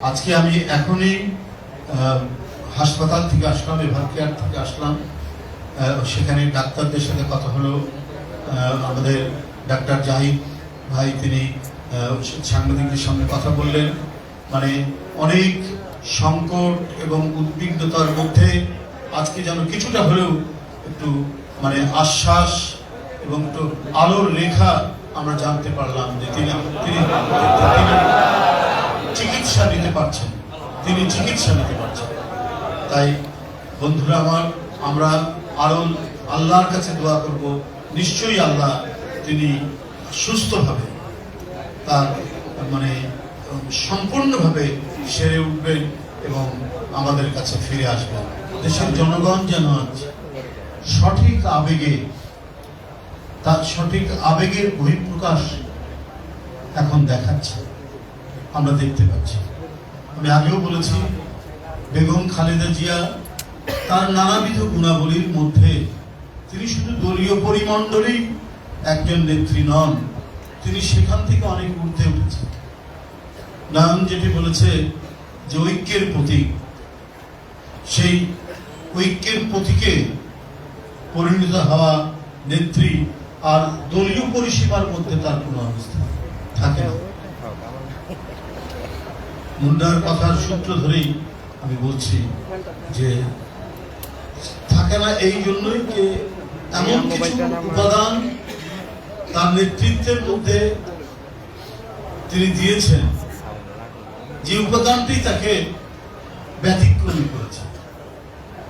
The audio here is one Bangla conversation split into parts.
আজকে আমি এখনই হাসপাতাল থেকে আসলাম, এভার কেয়ার থেকে আসলাম। সেখানে ডাক্তারদের সাথে কথা হলো। আমাদের ডাক্তার জাহিদ ভাই, তিনি সাংবাদিকদের সামনে কথা বললেন। মানে অনেক সংকট এবং উদ্বিগ্নতার মধ্যে আজকে যেন কিছুটা হলেও একটু মানে আশ্বাস এবং একটু আলোর রেখা আমরা জানতে পারলাম যে তিনি তিনি পারছেন, তিনি চিকিৎসা নিতে পারছেন। তাই বন্ধুরা আমার, আমরা আরও আল্লাহর কাছে দোয়া করব। নিশ্চয়ই আল্লাহ তিনি সুস্থভাবে তার মানে সম্পূর্ণভাবে সেরে উঠবেন এবং আমাদের কাছে ফিরে আসবেন। দেশের জনগণ যেন সঠিক আবেগে, তার সঠিক আবেগের বহিঃপ্রকাশ এখন দেখাচ্ছে, আমরা দেখতে পাচ্ছি। আমি আগেও বলেছি, বেগম খালেদা জিয়া তার নানাবিধ গুণাবলীর মধ্যে তিনি শুধু দলীয় পরিমণ্ডলেই একজন নেত্রী নন, তিনি সেখান থেকে অনেক ঊর্ধ্বে উঠেছেন। নায়ন যেটি বলেছে যে ঐক্যের প্রতীক, সেই ঐক্যের প্রতীকে পরিণত হওয়া নেত্রী আর দলীয় পরিসীমার মধ্যে তার কোনো অবস্থা থাকে না। মুন্ডার কথার সূত্র ধরেই আমি বলছি যে থাকে না এই জন্যই যে এমন কিছু উপাদান তার নেতৃত্বের মধ্যে তিনি দিয়েছেন যে উপাদানটি তাকে ব্যতিক্রমী করেছে।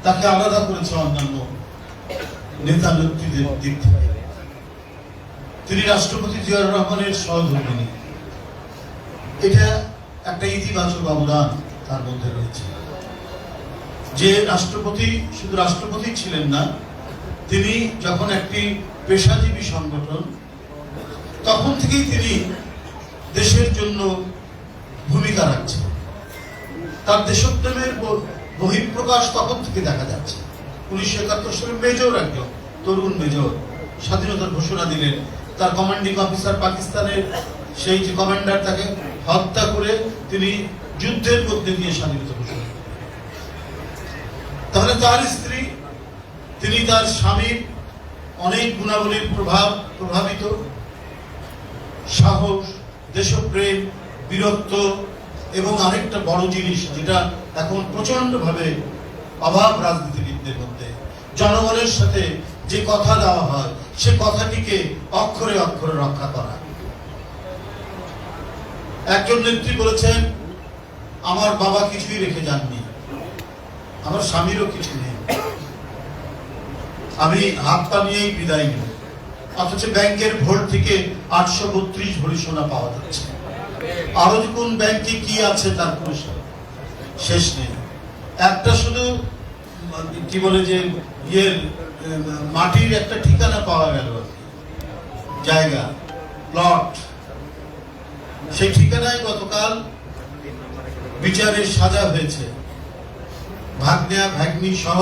তাকে আলাদা করেছে অন্যান্য নেতা নেত্রীদের দিক থেকে। তিনি রাষ্ট্রপতি জিয়াউর রহমানের সহধর্মিনী এটা একটা ইতিবাচক অবদান তার মধ্যে রয়েছে। যে রাষ্ট্রপতি শুধু রাষ্ট্রপতি ছিলেন না, তিনি যখন একটি পেশাজীবী সংগঠন, তখন থেকেই তিনি দেশের জন্য ভূমিকা রাখছেন। তার দেশপ্রেমের বহিঃপ্রকাশ তখন থেকে দেখা যাচ্ছে। উনিশশো একাত্তর সালে মেজর একজন, তরুণ মেজর, স্বাধীনতার ঘোষণা দিলেন। তার কমান্ডিং অফিসার পাকিস্তানের, সেই যে কমান্ডার তাকে হত্যা করে তিনি যুদ্ধের মধ্যে দিয়ে স্বাধীনতা ঘোষণা। তাহলে তার স্ত্রী, তিনি তার স্বামীর অনেক গুণাবলীর প্রভাব প্রভাবিত। সাহস, দেশপ্রেম, বীরত্ব এবং আরেকটা বড় জিনিস যেটা এখন প্রচণ্ড ভাবে অভাব রাজনীতিবিদদের মধ্যে। জনগণের সাথে যে কথা দেওয়া হয়, সে কথাটিকে অক্ষরে অক্ষরে রক্ষা করা। একজন নেত্রী বলেছেন, আমার বাবা কিছুই রেখে যাননি। আমার স্বামীরও কিছু নেই। আমি হাত পা নিয়েই বিদায় নেব। অথচ ব্যাংকের ভোট থেকে আটশো বত্রিশ ভরি সোনা পাওয়া যাচ্ছে। আরও কোন ব্যাংকে কি আছে তার কোনো শেষ নেই। একটা শুধু, কি বলে যে ইয়ের মাটির একটা ঠিকানা পাওয়া গেল। জায়গা প্লট সেই ঠিকানায় গতকাল বিচারের সাজা হয়েছে। ভাগ্নেয়া, ভাগ্নি সহ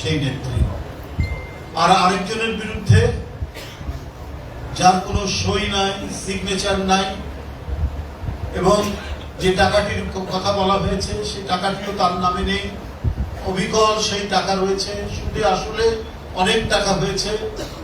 সেই নেত্রী। আর আরেকজনের বিরুদ্ধে যার কোনো সই নাই সিগনেচার নাই, এবং যে টাকাটির কথা বলা হয়েছে সেই টাকাটিও তার নামে নেই। অবিকল সেই টাকা রয়েছে। সুদে আসলে অনেক টাকা হয়েছে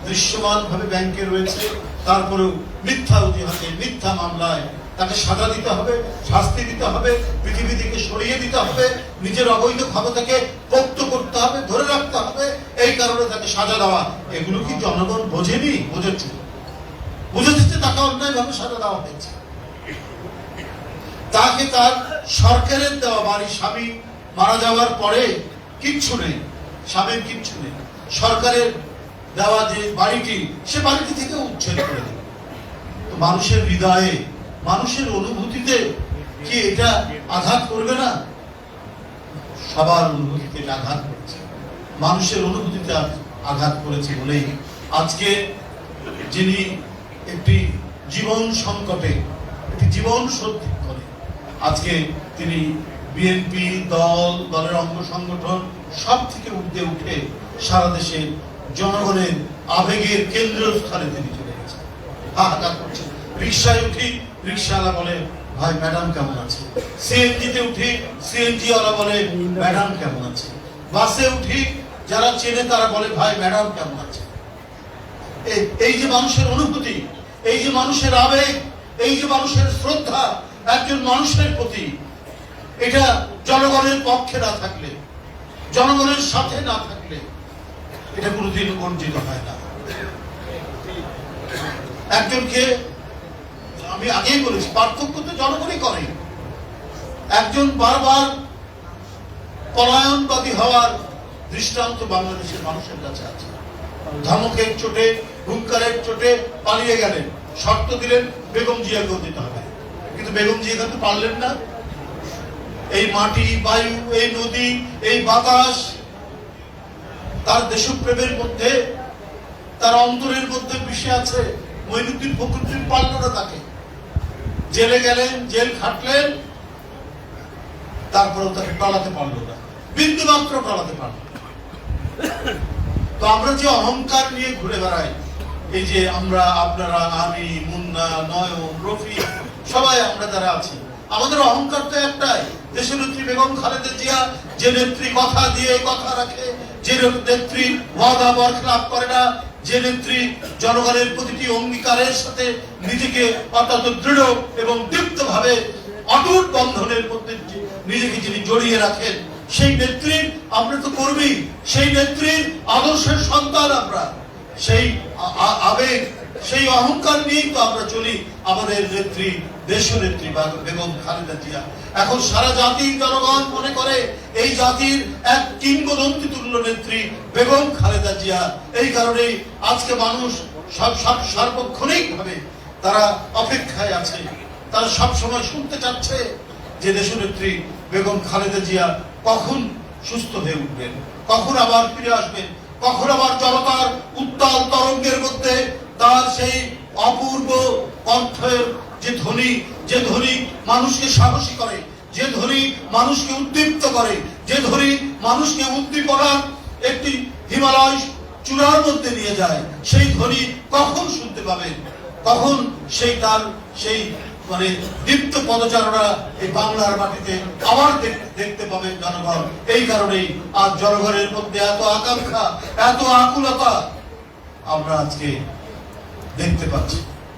দৃশ্যমান ভাবে ব্যাংকে রয়েছে। তারপরেও মিথ্যা অজুহাতে, মিথ্যা মামলায় তাকে সাজা দিতে হবে, শাস্তি দিতে হবে পৃথিবী থেকে সরিয়ে দিতে হবে, নিজের অবৈধ ক্ষমতাকে পোক্ত করতে হবে, ধরে রাখতে হবে। এই কারণে তাকে সাজা দেওয়া। এগুলো কি জনগণ বোঝেনি? বুঝেছে। বুঝেছে তাকে অন্যায়ভাবে সাজা দেওয়া হয়েছে। তাকে তার সরকারের দেওয়া বাড়ি স্বামী মারা যাওয়ার পরে কিচ্ছু নেই। স্বামীর কিচ্ছু নেই। সরকারের দেওয়া যে বাড়িটি, সে বাড়িটি থেকে উচ্ছেদ করে দিল। তো মানুষের হৃদয়ে, মানুষের অনুভূতিতে কি এটা আঘাত করবে না? সবার অনুভূতিতে আঘাত করেছে। মানুষের অনুভূতিতে আঘাত করেছে বলেই আজকে যিনি একটি জীবন সংকটে, একটি জীবন সত্যি করে, আজকে তিনি বিএনপি দল, দলের অঙ্গ সংগঠন সব থেকে উঠতে উঠে সারা দেশে জনগণের আবেগের কেন্দ্রস্থলে তিনি চলে গেছেন। হাহাকার করছেন রিক্সায় উঠি রিক্সাওয়ালা বলে, ভাই ম্যাডাম কেমন আছে? সিএনজিতে উঠি সিএনজি বলে ম্যাডাম কেমন আছে? বাসে উঠি, যারা চেনে তারা বলে, ভাই ম্যাডাম কেমন আছে? এই- এই যে মানুষের অনুভূতি, এই যে মানুষের আবেগ, এই যে মানুষের শ্রদ্ধা, একজন মানুষের প্রতি, এটা জনগণের পক্ষে না থাকলে, জনগণের সাথে না থাকলে এটা কোনোদিন অর্জিত হয় না। একজনকে আমি আগেই বলেছি, পার্থক্য তো জনগণই করে। একজন বারবার পলায়নবাদী হওয়ার দৃষ্টান্ত বাংলাদেশের মানুষের কাছে আছে। ধমকের চোটে, হুঙ্কারের চোটে পালিয়ে গেলেন। শর্ত দিলেন, বেগম জিয়াকেও দিতে হবে। কিন্তু বেগম জিয়া কিন্তু পারলেন না। এই মাটি, বায়ু, এই নদী, এই বাতাস তার দেশপ্রেমের মধ্যে, তার অন্তরের মধ্যে মিশে আছে মইনুদ্দিন ফখরুদ্দিন পারল না তাকে। জেলে গেলেন, জেল খাটলেন, তারপরেও তাকে টলাতে পারল না। বিন্দু মাত্র টলাতে পারল তো আমরা যে অহংকার নিয়ে ঘুরে বেড়াই, এই যে আমরা, আপনারা, আমি, মুন্না, নয়ন রফি সবাই আমরা যারা আছি। আমাদের অহংকার তো একটাই দেশের নেত্রী বেগম খালেদা জিয়া যে নেত্রী কথা দিয়ে, কথা রাখে যে নেত্রী ওয়াদা বরখলাপ করে না, যে নেত্রী জনগণের প্রতিটি অঙ্গীকারের সাথে নিজেকে অত্যন্ত দৃঢ় এবং দীপ্ত ভাবে অটুট বন্ধনের মধ্যে নিজেকে যিনি জড়িয়ে রাখেন, সেই নেত্রীর আমরা তো কর্মী, সেই নেত্রীর আদর্শের সন্তান আমরা, সেই আবেগ সেই অহংকার নিয়েই তো আমরা চলি আমাদের নেত্রী দেশ নেত্রী বা- বেগম খালেদা জিয়া। এখন সারা জাতির জনগণ মনে করে এই জাতির এক কিংবদন্তি তুল্য নেত্রী বেগম খালেদা জিয়া। এই কারণেই আজকে মানুষ সব সব সার্বক্ষণিক ভাবে তারা অপেক্ষায় আছে। তারা সব সময় শুনতে চাচ্ছে যে দেশনেত্রী বেগম খালেদা জিয়া কখন সুস্থ হয়ে উঠবেন, কখন আবার ফিরে আসবেন, কখন আবার জনতার উত্তাল তরঙ্গের মধ্যে তার সেই অপূর্ব কণ্ঠের যে ধ্বনি যে ধ্বনি মানুষকে সাহসী করে, যে ধ্বনি মানুষকে উদ্দীপ্ত করে, যে ধ্বনি মানুষকে উদ্দীপনার একটি হিমালয় চূড়ার মধ্যে নিয়ে যায়, সেই ধ্বনি কখন শুনতে পাবেন? কখন সেই তার সেই মানে দীপ্ত পদচারণা এই বাংলার মাটিতে আবার দেখতে পাবেন জনগণ। এই কারণেই আজ জনগণের মধ্যে এত আকাঙ্ক্ষা, এত আকুলতা। আমরা আজকে দেখতে পাচ্ছি।